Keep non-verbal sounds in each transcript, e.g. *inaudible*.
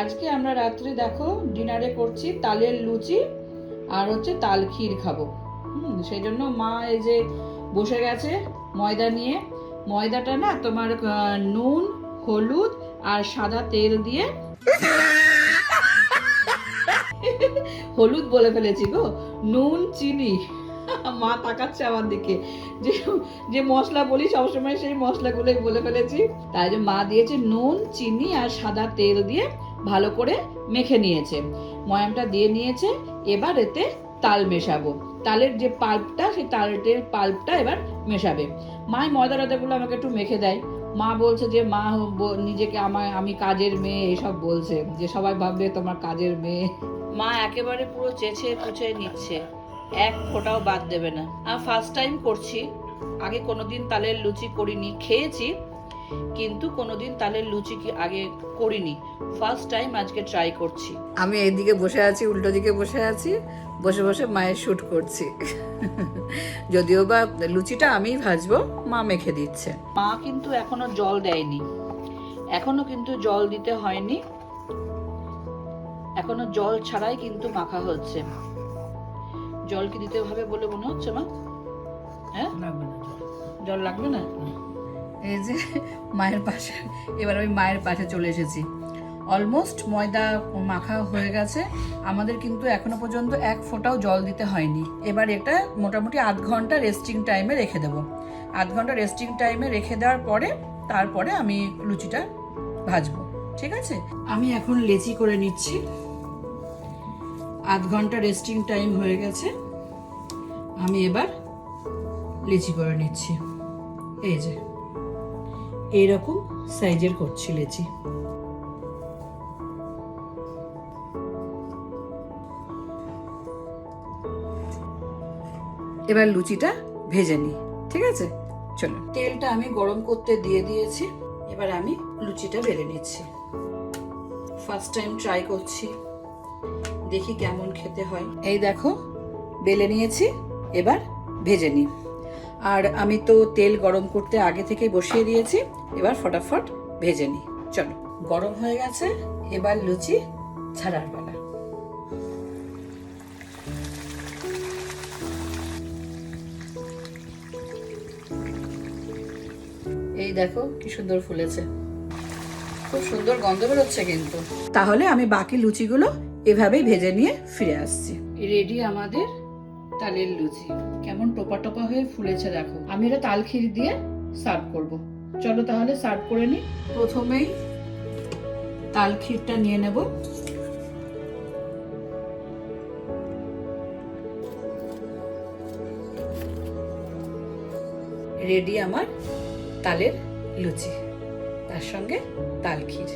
আজকে আমরা রাত্রে দেখো ডিনারে করছি তালের লুচি আর হচ্ছে তাল ক্ষীর খাব। হুম সেই জন্য মা এই যে বসে গেছে ময়দা নিয়ে। ময়দাটা না তোমার নুন, হলুদ আর সাদা তেল দিয়ে। হলুদ বলে ফেলেছি গো, নুন, চিনি। মা তাকাচ্ছে আমার দিকে। যে যে মশলা বলি সবসময় সেই মশলাগুলোই বলে ফেলেছি। তাই যে মা দিয়েছে নুন, চিনি আর সাদা তেল দিয়ে ভালো করে মেখে নিয়েছে। ময়ামটা দিয়ে নিয়েছে, এবার এতে তাল মেশাবো। তালের যে পাল্পটা, সেই তালের পাল্পটা এবার মেশাবে। মাই ময়দা টয়দাগুলো আমাকে একটু মেখে দেয়। মা বলছে যে, মা নিজেকে আমার, আমি কাজের মেয়ে, এসব বলছে। যে সবাই ভাববে তোমার কাজের মেয়ে। মা একেবারে পুরো চেঁচে পুছে নিচ্ছে। এক ফোঁটাও বাদ দেবে না। আমি ফার্স্ট টাইম করছি। আগে কোনোদিন তালের লুচি করিনি, খেয়েছি। কিন্তু কোনোদিন তালের লুচি কি আগে করিনি। ফার্স্ট টাইম আজকে ট্রাই করছি। আমি এইদিকে বসে আছি উল্টো দিকে বসে আছি বসে বসে মায়ের শ্যুট করছি। যদিও বা লুচিটা আমিই ভাজবো মা মেখে দিচ্ছে। মা কিন্তু এখনও জল দেয়নি। এখনও কিন্তু জল দিতে হয়নি। এখনও জল ছাড়াই কিন্তু মাখা হচ্ছে। জল কি দিতে হবে বলে মনে হচ্ছে মা? হ্যাঁ? লাগবে না জল। জল লাগবে না। এই যে *laughs* মায়ের পাশে, এবার আমি মায়ের পাশে চলে এসেছি। অলমোস্ট ময়দা মাখা হয়ে গেছে। আমাদের কিন্তু এখনও পর্যন্ত এক ফোঁটাও জল দিতে হয়নি। এবার এটা মোটামুটি আধ ঘণ্টা রেস্টিং টাইমে রেখে দেবো। আধ ঘণ্টা রেস্টিং টাইমে রেখে দেওয়ার পরে, তারপরে আমি লুচিটা ভাজবো। ঠিক আছে? আমি এখন লেচি করে নিচ্ছি। আধ ঘণ্টা রেস্টিং টাইম হয়ে গেছে। আমি এবার লিচি করে নিচ্ছি। এই যে। এইরকম সাইজের করছি লেচি এবার লুচিটা ভেজে নিই, ঠিক আছে? চলো তেলটা আমি গরম করতে দিয়ে দিয়েছি, এবার আমি লুচিটা বেলে নিচ্ছি। ফার্স্ট টাইম ট্রাই করছি, দেখি কেমন খেতে হয়। এই দেখো, বেলে নিয়েছি, এবার ভেজে নিই। আর আমি তো তেল গরম করতে আগে থেকেই বসিয়ে দিয়েছি এবার ফটাফট ভেজে নিই। চলো, গরম হয়ে গেছে, এবার লুচি ছাড়ার বেলা এই দেখো কি সুন্দর ফুলেছে। খুব সুন্দর গন্ধ বেরোচ্ছে কিন্তু। তাহলে আমি বাকি লুচিগুলো এভাবেই ভেজে নিয়ে ফিরে আসছি। রেডি আমাদের তালের লুচি। কেমন টোপা টোপা হয়ে ফুলেছে দেখো। আমি এটা তাল ক্ষীর দিয়ে সার্ভ করব। চলো তাহলে সার্ভ করে নিই প্রথমেই তাল ক্ষীরটা নিয়ে নেব। রেডি আমার তালের লুচি, তার সঙ্গে তাল ক্ষীর।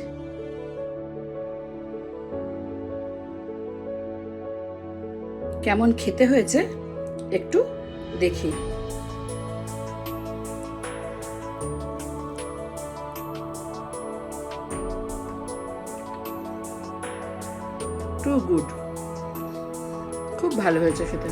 কেমন খেতে হয়েছে একটু দেখি। টু গুড খুব ভালো হয়েছে খেতে।